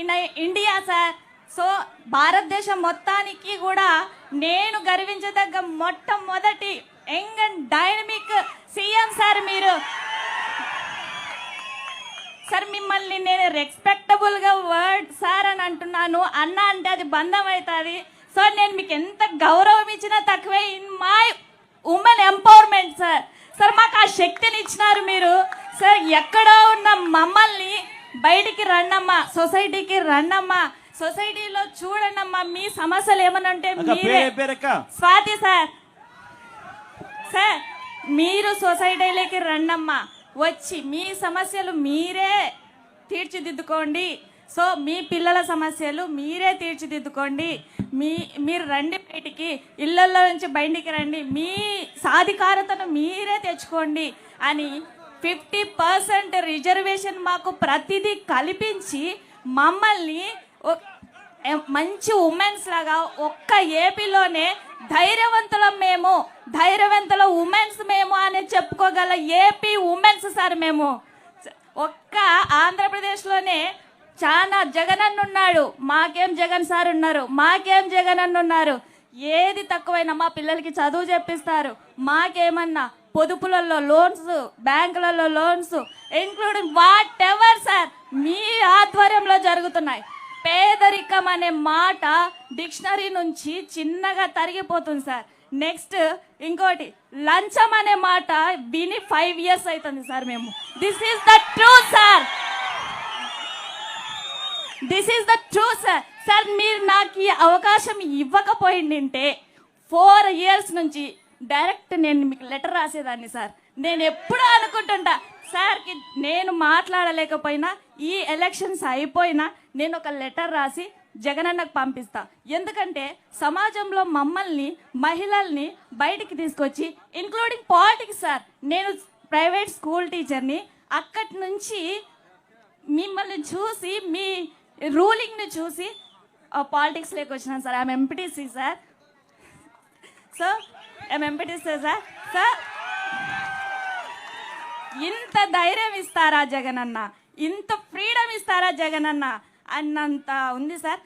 In India sir. So భారతదేశం మొత్తానికి కూడా నేను గర్వించదగ్గ మొట్టమొదటి young and dynamic CM sir మీరు. సార్ మిమ్మల్ని నేను రెస్పెక్టబుల్గా వర్డ్ సార్ అని అంటున్నాను. అన్న అంటే అది బంధం అవుతుంది సో నేను మీకు ఎంత గౌరవం ఇచ్చినా తక్కువే. In my women empowerment sir. Sir మాకు ఆ శక్తిని ఇచ్చినారు మీరు. సార్ ఎక్కడో ఉన్న మమ్మల్ని బయటికి రండమ్మా సొసైటీకి రండమ్మా సొసైటీలో చూడండమ్మా మీ సమస్యలు అక్క మీరే. స్వాతి సార్. సార్ మీరు సొసైటీలోకి రండమ్మా వచ్చి మీ సమస్యలు మీరే తీర్చిదిద్దుకోండి. సో మీ పిల్లల సమస్యలు మీరే తీర్చిదిద్దుకోండి. మీ మీరు రండి బయటికి ఇళ్ళల్లో నుంచి బయటికి రండి మీ సాధికారతను మీరే తెచ్చుకోండి అని ఫిఫ్టీ పర్సెంట్ రిజర్వేషన్ మాకు ప్రతిదీ కల్పించి మమ్మల్ని మంచి ఉమెన్స్ లాగా ఒక్క ఏపీలోనే ధైర్యవంతులం మేము ధైర్యవంతుల ఉమెన్స్ మేము అని చెప్పుకోగల ఏపీ ఉమెన్స్ సార్ మేము. ఒక్క ఆంధ్రప్రదేశ్లోనే చాలా జగన్ అన్న ఉన్నాడు. మాకేం జగన్ సార్ ఉన్నారు? మాకేం జగన్ అన్న ఉన్నారు? ఏది తక్కువైనా మా పిల్లలకి చదువు చెప్పిస్తారు. మాకేమన్నా పొదుపులలో లోన్స్ బ్యాంకులలో loans including whatever sir మీ ఆధ్వర్యంలో జరుగుతున్నాయి. పేదరికం అనే మాట డిక్షనరీ నుంచి చిన్నగా తరిగిపోతుంది సార్ నెక్స్ట్ ఇంకోటి లంచం అనే మాట విని ఫైవ్ ఇయర్స్ అవుతుంది సార్ మేము. This is the true sir this is the true sir sir మీరు నాకు ఈ అవకాశం ఇవ్వకపోయిండింటే ఫోర్ ఇయర్స్ నుంచి డైరెక్ట్ నేను మీకు లెటర్ రాసేదాన్ని సార్. నేను ఎప్పుడూ అనుకుంటుంటా సార్కి నేను మాట్లాడలేకపోయినా ఈ ఎలక్షన్స్ అయిపోయినా నేను ఒక లెటర్ రాసి జగనన్నకు పంపిస్తా. ఎందుకంటే సమాజంలో మమ్మల్ని మహిళల్ని బయటికి తీసుకొచ్చి ఇంక్లూడింగ్ పాలిటిక్స్ సార్ నేను ప్రైవేట్ స్కూల్ టీచర్ని అక్కడి నుంచి మిమ్మల్ని చూసి మీ రూలింగ్ని చూసి పాలిటిక్స్లోకి వచ్చినాను sir. I'm MPTC sir. So M MPTC sir? Sir ఇంత ధైర్యం ఇస్తారా జగనన్న? ఇంత ఫ్రీడమ్ ఇస్తారా జగనన్న? అన్నంత ఉంది సార్.